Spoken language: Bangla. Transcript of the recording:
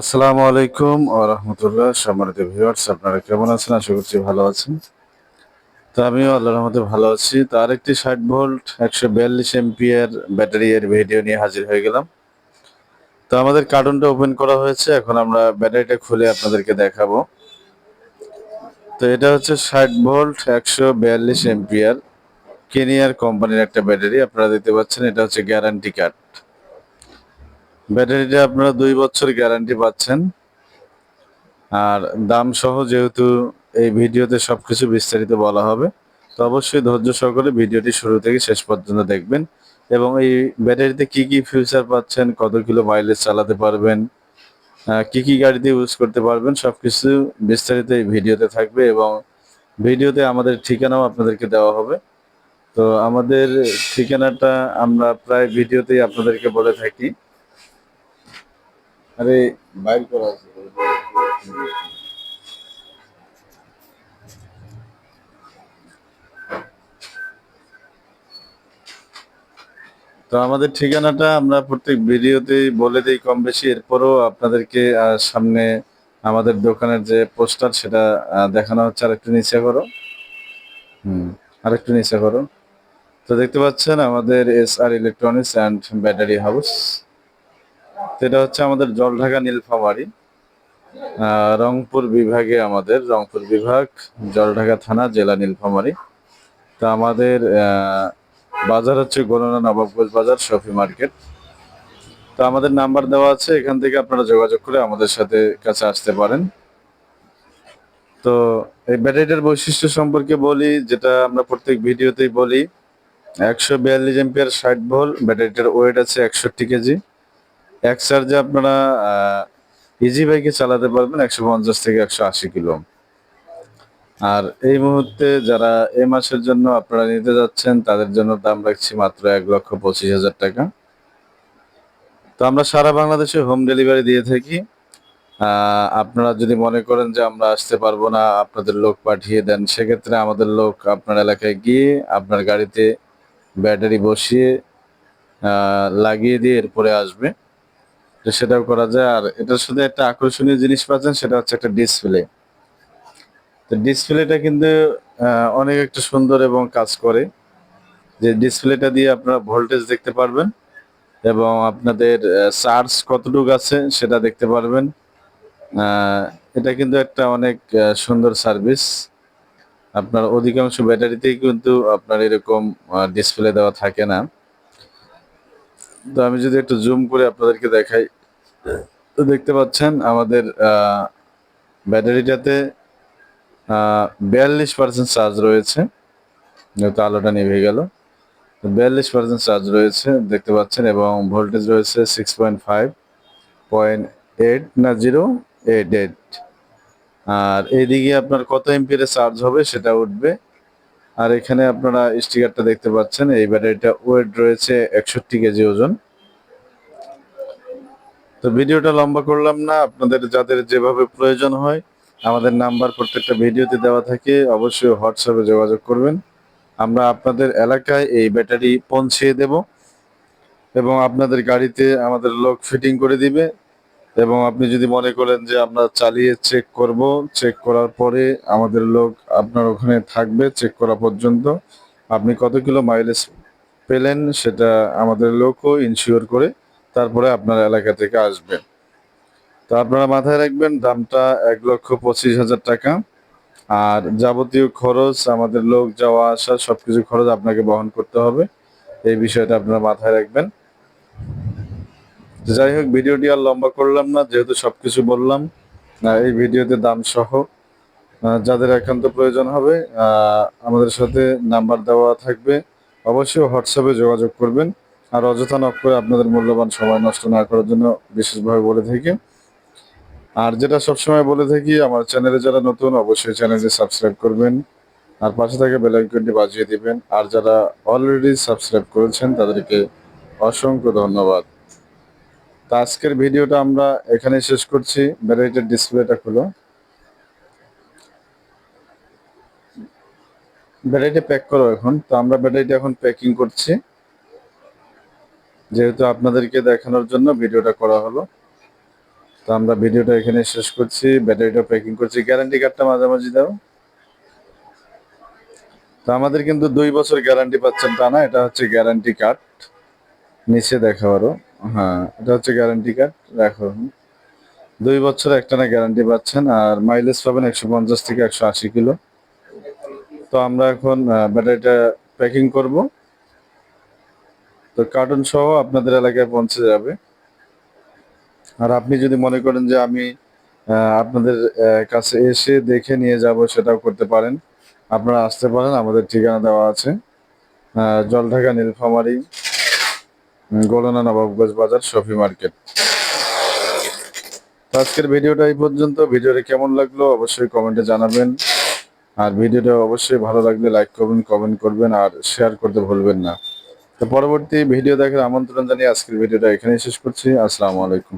আসসালামু আলাইকুম ও রহমতুল্লাহ সম্মানিত ভিউয়ার্স আপনারা কেমন আছেন? আশা করছি ভালো আছেন। তো আমিও আল্লাহর রহমতে ভালো আছি। তো আরেকটি ষাট ভোল্ট, একশো বিয়াল্লিশ এমপিয়ার ব্যাটারি এর ভিডিও নিয়ে হাজির হয়ে গেলাম। তো আমাদের কার্টুনটা ওপেন করা হয়েছে। এখন আমরা ব্যাটারিটা খুলে আপনাদেরকে দেখাবো। তো এটা হচ্ছে ষাট ভোল্ট, একশো বিয়াল্লিশ এমপিয়ার কেনিয়ার কোম্পানির একটা ব্যাটারি আপনারা দেখতে পাচ্ছেন। এটা হচ্ছে গ্যারান্টি কার্ড ব্যাটারিটা আপনারা দুই বছর গ্যারান্টি পাচ্ছেন। আর দাম সহ যেহেতু এই ভিডিওতে সবকিছু বিস্তারিত বলা হবে, তো অবশ্যই ধৈর্য সহকারে ভিডিওটি শুরু থেকে শেষ পর্যন্ত দেখবেন এবং এই ব্যাটারিতে কি কি ফিউচার পাচ্ছেন, কত কিলো মাইলেজ চালাতে পারবেন কি কি গাড়িতে ইউজ করতে পারবেন, সবকিছু বিস্তারিত এই ভিডিওতে থাকবে এবং ভিডিওতে আমাদের ঠিকানাও আপনাদেরকে দেওয়া হবে। তো আমাদের ঠিকানাটা আমরা প্রায় ভিডিওতেই আপনাদেরকে বলে থাকি। আরে, বাইর করা আছে। তো আমাদের ঠিকানাটা আমরা প্রত্যেক ভিডিওতেই বলে দিই কম বেশি এরপরও আপনাদেরকে সামনে আমাদের দোকানের যে পোস্টার, সেটা দেখানো হচ্ছে। আরেকটু নিচে করো। হুম, আরেকটু নিচে করো। তো দেখতে পাচ্ছেন আমাদের S R electronics and battery house. এটা হচ্ছে আমাদের জলঢাকা নীলফামারী রংপুর বিভাগে আমাদের, রংপুর বিভাগ, জলঢাকা থানা, জেলা নীলফামারী। তা আমাদের বাজার হচ্ছে গণনা নবাবগঞ্জ বাজার, শফি মার্কেট। তো আমাদের নাম্বার দেওয়া আছে, এখান থেকে আপনারা যোগাযোগ করে আমাদের সাথে কাছে আসতে পারেন। তো এই ব্যাটারিটার বৈশিষ্ট্য সম্পর্কে বলি, যেটা আমরা প্রত্যেক ভিডিওতেই বলি, একশো বিয়াল্লিশ এমপিয়ার ষাট ভোল ব্যাটারিটার ওয়েট আছে একষট্টি কেজি। এক চার্জে আপনারা ইজি বাইকে চালাতে পারবেন একশো পঞ্চাশ থেকে একশো আশি কিলো। আর এই মুহূর্তে যারা এ মাসের জন্য আপনারা নিতে যাচ্ছেন, তাদের জন্য দাম রাখছি মাত্র এক লক্ষ পঁচিশ হাজার টাকা। তো আমরা সারা বাংলাদেশে হোম ডেলিভারি দিয়ে থাকি। আপনারা যদি মনে করেন যে আমরা আসতে পারব না, আপনাদের লোক পাঠিয়ে দেন, সেক্ষেত্রে আমাদের লোক আপনার এলাকায় গিয়ে আপনার গাড়িতে ব্যাটারি বসিয়ে লাগিয়ে দিয়ে এরপরে আসবে। তো সেটাও করা যায়। আর এটার সাথে একটা আকর্ষণীয় জিনিস পাচ্ছেন, সেটা হচ্ছে একটা ডিসপ্লে তো ডিসপ্লেটা কিন্তু অনেক একটা সুন্দর এবং কাজ করে। যে ডিসপ্লেটা দিয়ে আপনারা ভোল্টেজ দেখতে পারবেন এবং আপনাদের চার্জ কতটুকু আছে সেটা দেখতে পারবেন। এটা কিন্তু একটা অনেক সুন্দর সার্ভিস আপনার অধিকাংশ ব্যাটারিতেই কিন্তু আপনার এরকম ডিসপ্লে দেওয়া থাকে না। তো আমি যদি একটু জুম করে আপনাদেরকে দেখাই, তো দেখতে পাচ্ছেন আমাদের ব্যাটারিটাতে বিয়াল্লিশ পার্সেন্ট চার্জ রয়েছে। যেহেতু আলোটা নিভে গেল বিয়াল্লিশ পার্সেন্ট চার্জ রয়েছে, দেখতে পাচ্ছেন, এবং ভোল্টেজ রয়েছে six point five point eight না জিরো এইট এইট আর এইদিকে আপনার কত এমপির চার্জ হবে সেটা উঠবে আর এখানে আপনারা স্টিকারটা দেখতে পাচ্ছেন, এই ব্যাটারিটা ওয়েট রয়েছে একষট্টি কেজি ওজন। তো ভিডিওটা লম্বা করলাম না, আপনাদের যাদের যেভাবে প্রয়োজন হয়, আমাদের নাম্বার প্রত্যেকটা ভিডিওতে দেওয়া থাকে, অবশ্যই হোয়াটসঅ্যাপে যোগাযোগ করবেন। আমরা আপনাদের এলাকায় এই ব্যাটারি পৌঁছে দেব এবং আপনাদের গাড়িতে আমাদের লোক ফিটিং করে দিবে। এবং আপনি যদি মনে করেন যে আমরা চালিয়ে চেক করব চেক করার পরে আমাদের লোক আপনার ওখানে থাকবে চেক করা পর্যন্ত। আপনি কত কিলো মাইলেজ পেলেন সেটা আমাদের লোকও ইনশিওর করে তারপরে আপনার এলাকা থেকে আসবে তো আপনারা মাথায় রাখবেন, দামটা এক লক্ষ পঁচিশ হাজার টাকা। আর যাবতীয় খরচ, আমাদের লোক যাওয়া আসা, সবকিছু খরচ আপনাকে বহন করতে হবে। এই বিষয়টা আপনারা মাথায় রাখবেন। যাই হোক, ভিডিওটি আর লম্বা করলাম না, যেহেতু সবকিছু বললাম। এই ভিডিওতে দাম সহ যাদের একান্ত প্রয়োজন হবে আমাদের সাথে নাম্বার দেওয়া থাকবে। অবশ্যই হোয়াটসঅ্যাপে যোগাযোগ করবেন। আর অযথা নক করে আপনাদের মূল্যবান সময় নষ্ট না করার জন্য বিশেষভাবে বলে থাকি। আর যেটা সবসময় বলে থাকি, আমার চ্যানেলে যারা নতুন, অবশ্যই চ্যানেলে সাবস্ক্রাইব করবেন। আর পাশে থাকা বেল আইকনটি বাজিয়ে দিবেন। আর যারা অলরেডি সাবস্ক্রাইব করেছেন, তাদেরকে অসংখ্য ধন্যবাদ। তা আজকের ভিডিওটা আমরা এখানে শেষ করছি। ব্যাটারিটার ডিসপ্লেটা খুলো। ব্যাটারিটা প্যাক করো এখন। তো আমরা ব্যাটারিটা এখন প্যাকিং করছি। যেহেতু আপনাদেরকে দেখানোর জন্য ভিডিওটা করা হলো। তো আমরা ভিডিওটা এখানে শেষ করছি। ব্যাটারিটা প্যাকিং করছি। গ্যারান্টি কার্ডটা মাঝামাঝি দাও। তো আমাদের কিন্তু দুই বছর গ্যারান্টি পাচ্ছেন তা না, এটা হচ্ছে গ্যারান্টি কার্ড নিচে দেখা আরও হ্যাঁ এটা হচ্ছে গ্যারান্টি কার্ড দেখো। দুই বছর একটা না গ্যারান্টি পাচ্ছেন, আর মাইলেজ পাবেন একশো পঞ্চাশ থেকে একশো আশি কিলো। তো আমরা এখন ব্যাটারিটা প্যাকিং করব। তো কার্টুন সহ আপনাদের এলাকায় পৌঁছে যাবে। আর আপনি যদি মনে করেন যে আমি আপনাদের কাছে এসে দেখে নিয়ে যাব, সেটাও করতে পারেন। আপনারা আসতে পারেন, আমাদের ঠিকানা দেওয়া আছে। জলঢাকা, নীলফামারী। গোলনা নবাবগঞ্জ বাজার, শফি মার্কেট। আজকের ভিডিওটা এই পর্যন্ত। ভিডিওটা কেমন লাগল অবশ্যই কমেন্টে জানাবেন। আর ভিডিওটা অবশ্যই ভালো লাগলে লাইক করবেন, কমেন্ট করবেন, আর শেয়ার করতে ভুলবেন না। তো পরবর্তী ভিডিও দেখার আমন্ত্রণ জানিয়ে আজকের ভিডিওটা এখানেই শেষ করছি। আসসালামু আলাইকুম।